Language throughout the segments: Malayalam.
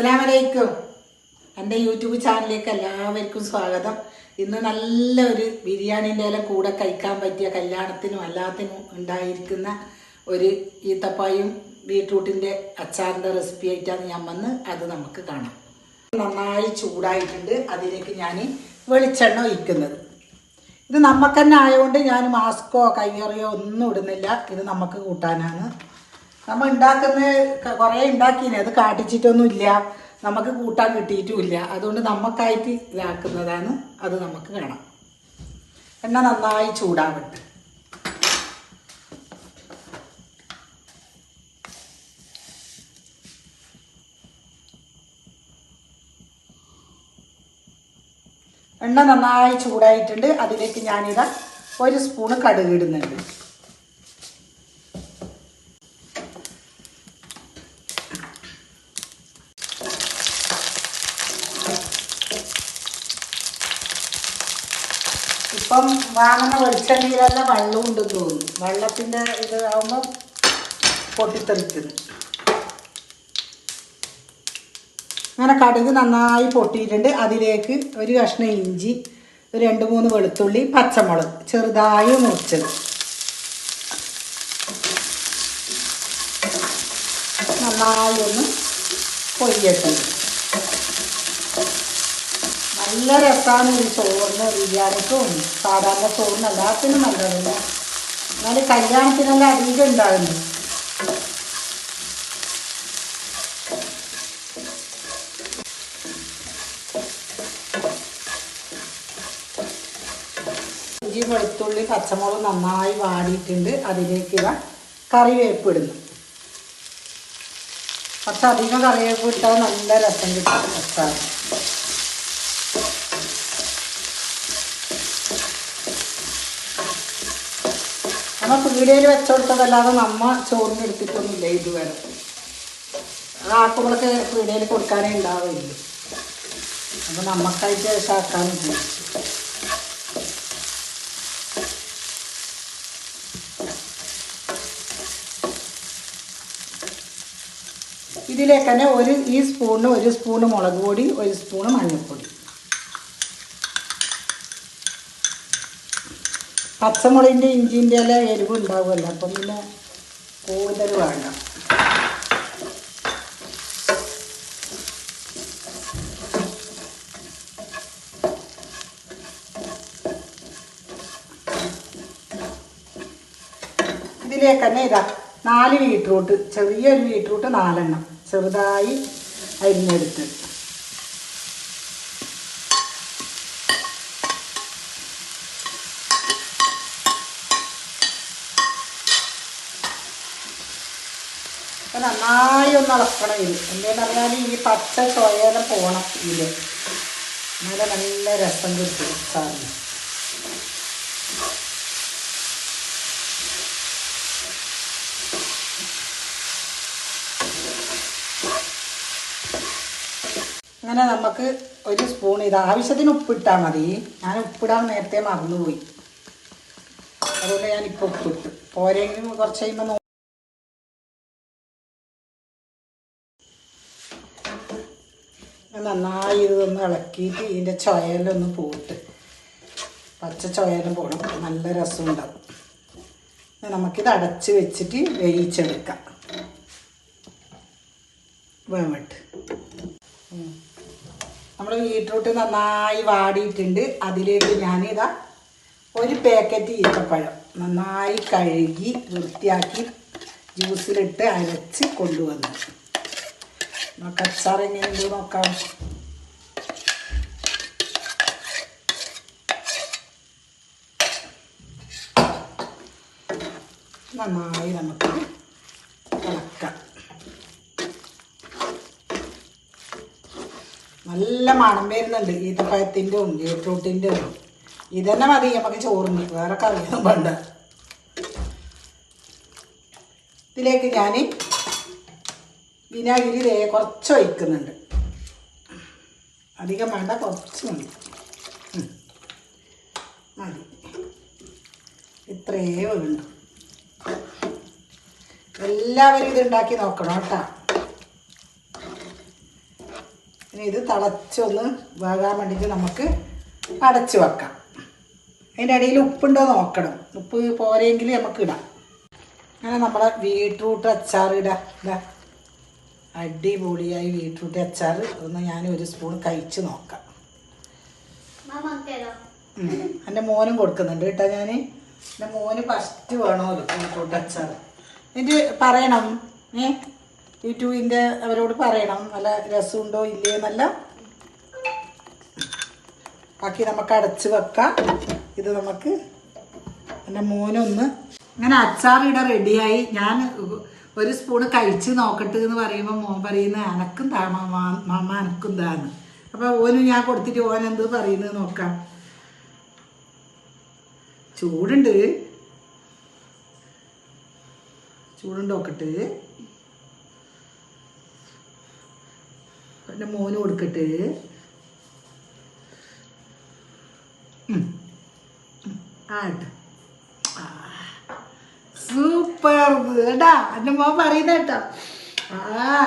അസ്സലാമലൈക്കും. എന്റെ യൂട്യൂബ് ചാനലിലേക്ക് എല്ലാവർക്കും സ്വാഗതം. ഇന്ന് നല്ലൊരു ബിരിയാണിന്റെ എല്ലാം കൂടെ കഴിക്കാൻ പറ്റിയ കല്യാണത്തിനും എല്ലാത്തിനും ഉണ്ടായിരിക്കുന്ന ഒരു ഈത്തപ്പായും ബീട്രൂട്ടിന്റെ അച്ചാറിന്റെ റെസിപ്പി ആയിട്ടാണ് ഞാൻ വന്ന് അത് നമുക്ക് കാണാം. നന്നായി ചൂടായിട്ടുണ്ട്. അതിലേക്ക് ഞാൻ വെളിച്ചെണ്ണ ഒഴിക്കുന്നത്. ഇത് നമുക്ക് തന്നെ ആയതുകൊണ്ട് ഞാൻ മാസ്കോ കയ്യറിയോ ഒന്നും ഇടുന്നില്ല. ഇത് നമുക്ക് കൂട്ടാനാണ്. നമ്മൾ ഉണ്ടാക്കുന്ന കുറേ ഉണ്ടാക്കിനെ അത് കാട്ടിച്ചിട്ടൊന്നുമില്ല നമുക്ക് കൂട്ടാൻ കിട്ടിയിട്ടുമില്ല അതുകൊണ്ട് നമുക്കായിട്ട് ഇതാക്കുന്നതാണ്. അത് നമുക്ക് കാണാം എണ്ണ നന്നായി ചൂടാവട്ടെ. എണ്ണ നന്നായി ചൂടായിട്ടുണ്ട്. അതിലേക്ക് ഞാനിതാ ഒരു സ്പൂണ് കടുക് ഇടുന്നുണ്ട്. ഇപ്പം വാങ്ങുന്ന വെളിച്ചെണ്ണയിലെല്ലാം വെള്ളം ഉണ്ടെന്ന് തോന്നുന്നു. വെള്ളത്തിന്റെ ഇത് പൊട്ടിത്തെറിക്കുന്നത് പൊട്ടിത്തെറിക്കുന്നു അങ്ങനെ കടുക് നന്നായി പൊട്ടിയിട്ടുണ്ട്. അതിലേക്ക് ഒരു കഷ്ണം ഇഞ്ചി ഒരു രണ്ട് മൂന്ന് വെളുത്തുള്ളി പച്ചമുളക് ചെറുതായി മുറിച്ചത്. നന്നായി ഒന്ന് പൊരിയട്ടെ. നല്ല രസമാണ് ഈ ചോറിന് ബിരിയാണിക്കും സാധാരണ ചോറിന് എല്ലാത്തിനും നല്ലതല്ല? എന്നാലും കല്യാണത്തിനെല്ലാം അധികം ഉണ്ടാകുന്നു ഇഞ്ചി വെളുത്തുള്ളി പച്ചമുളക് നന്നായി വാടിയിട്ടുണ്ട്. അതിലേക്ക് ഇവ കറിവേപ്പ് ഇടുന്നു. കുറച്ചധികം കറിവേപ്പ് ഇട്ടാൽ നല്ല രസം കിട്ടും. നമ്മ പീടികയിൽ വെച്ചുകൊടുത്തതല്ലാതെ നമ്മൾ ചോറിന് എടുത്തിട്ടൊന്നുമില്ല ഇതുവരെ ആക്കുകളൊക്കെ പീടികയിൽ കൊടുക്കാനേ ഉണ്ടാവില്ല അപ്പം നമുക്കായിട്ട് ശാക്കാൻ ഉദ്ദേശിച്ചു ഇതിലേക്ക് തന്നെ ഒരു ഈ സ്പൂണിന് ഒരു സ്പൂണ് മുളക് പൊടി ഒരു സ്പൂണ് മഞ്ഞൾപ്പൊടി. പച്ചമുളകിന്റെ ഇഞ്ചിന്റെ എല്ലാം എരിവ് ഉണ്ടാവുമല്ലോ അപ്പം പിന്നെ കൂടുതൽ വേണ്ട. ഇതിലേക്ക് തന്നെ ഇതാ നാല് ബീട്രൂട്ട് ചെറിയൊരു ബീട്രൂട്ട് നാലെണ്ണം ചെറുതായി അരിഞ്ഞെടുത്ത്. നന്നായി ഒന്ന് ഇളക്കണം ഇത് എന്താണെന്ന് പറഞ്ഞാൽ ഈ പച്ച ചോയല പോകണം ഇതിൽ നല്ല നല്ല രസം കിട്ടും. സാറിന്. അങ്ങനെ നമുക്ക് ഒരു സ്പൂൺ ഇത് ആവശ്യത്തിന് ഉപ്പിട്ടാൽ മതി. ഞാൻ ഉപ്പിടാൻ നേരത്തെ മറന്നുപോയി. അതുകൊണ്ട് ഞാൻ ഇപ്പോൾ ഉപ്പിട്ട്. പോരെങ്കിലും കുറച്ച് കഴിയുമ്പോൾ നന്നായി ഇതൊന്ന് ഇളക്കിയിട്ട് ഇതിന്റെ ചുയലൊന്ന് പോയിട്ട് പച്ച ചുയലും പോകണം നല്ല രസമുണ്ടാവും. നമുക്കിത് അടച്ച് വെച്ചിട്ട് വേവിച്ചെടുക്കാം. വേവട്ട്. നമ്മൾ ബീട്രൂട്ട് നന്നായി വാടിയിട്ടുണ്ട്. അതിലേക്ക് ഞാനിതാ ഒരു പാക്കറ്റ് ഈത്തപ്പഴം നന്നായി കഴുകി വൃത്തിയാക്കി ജ്യൂസിലിട്ട് അരച്ച് കൊണ്ടുവന്നു. നമുക്ക് അച്ചാർ എങ്ങനെയുണ്ട് നോക്കാം? നന്നായി നമുക്ക് ഇളക്കാം നല്ല മണം വരുന്നുണ്ട് ഈത്തപ്പഴത്തിന്റെ ബീട്രൂട്ടിന്റെ ഇതന്നെ മതി നമുക്ക് ചോറിന്. വേറെ കറിയൊന്നും വേണ്ട ഇതിലേക്ക് ഞാൻ വിനാഗിരി കുറച്ച് ഒഴിക്കുന്നുണ്ട്. അധികം വേണ്ട കുറച്ച് മതി. മതി. ഇത്രയേ വേണ്ടു. എല്ലാവരും ഇത് ഉണ്ടാക്കി നോക്കണം കേട്ടോ. ഇനി ഇത് തിളച്ചൊന്ന് വേകാൻ വേണ്ടിയിട്ട് നമുക്ക് അടച്ചു വെക്കാം. അതിന്റെ ഇടയിൽ ഉപ്പുണ്ടോ നോക്കണം. ഉപ്പ് പോരെങ്കിൽ നമുക്ക് ഇടാം. അങ്ങനെ നമ്മളെ ബീട്രൂട്ട് അച്ചാർ ഇടാം. ഇതാ. അടിപൊളിയായി ബീട്രൂട്ട് അച്ചാർ. ഒന്ന് ഞാൻ ഒരു സ്പൂൺ കഴിച്ച് നോക്കാം. എന്റെ മോനും കൊടുക്കുന്നുണ്ട് കേട്ടോ ഞാൻ എന്റെ മോന് ഫസ്റ്റ് വേണമല്ലോ ബീട്രൂട്ട് അച്ചാർ. എന്നിട്ട് പറയണം. ഏ? യൂട്യൂബിന്റെ അവരോട് പറയണം. നല്ല രസമുണ്ടോ ഇല്ലേ എന്നല്ല. ബാക്കി നമുക്ക് അടച്ച് വെക്കാം. ഇത് നമുക്ക് എന്റെ മോനൊന്ന്. അങ്ങനെ അച്ചാറിട റെഡിയായി ഞാൻ ഒരു സ്പൂണ് കഴിച്ച് നോക്കട്ടെ എന്ന് പറയുമ്പോൾ മോൻ പറയുന്ന അനക്കും താ മാമ അനക്കും താന്ന്. അപ്പോൾ ഓന് ഞാൻ കൊടുത്തിട്ട് ഓൻ എന്ത് പറയുന്നത് നോക്കാം. ചൂടുണ്ട്. ചൂടുണ്ട് നോക്കട്ടെ. എന്റെ മോന് കൊടുക്കട്ടെ. ആട്ട് ഉം. സൂപ്പർ കേട്ടാ എന്റെ മോൻ പറയുന്ന കേട്ടോ. ആ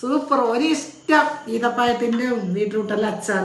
സൂപ്പർ. ഒരിഷ്ടം. ഈത്തപ്പായത്തിന്റെ ബീട്രൂട്ടെല്ലാം അച്ചാർ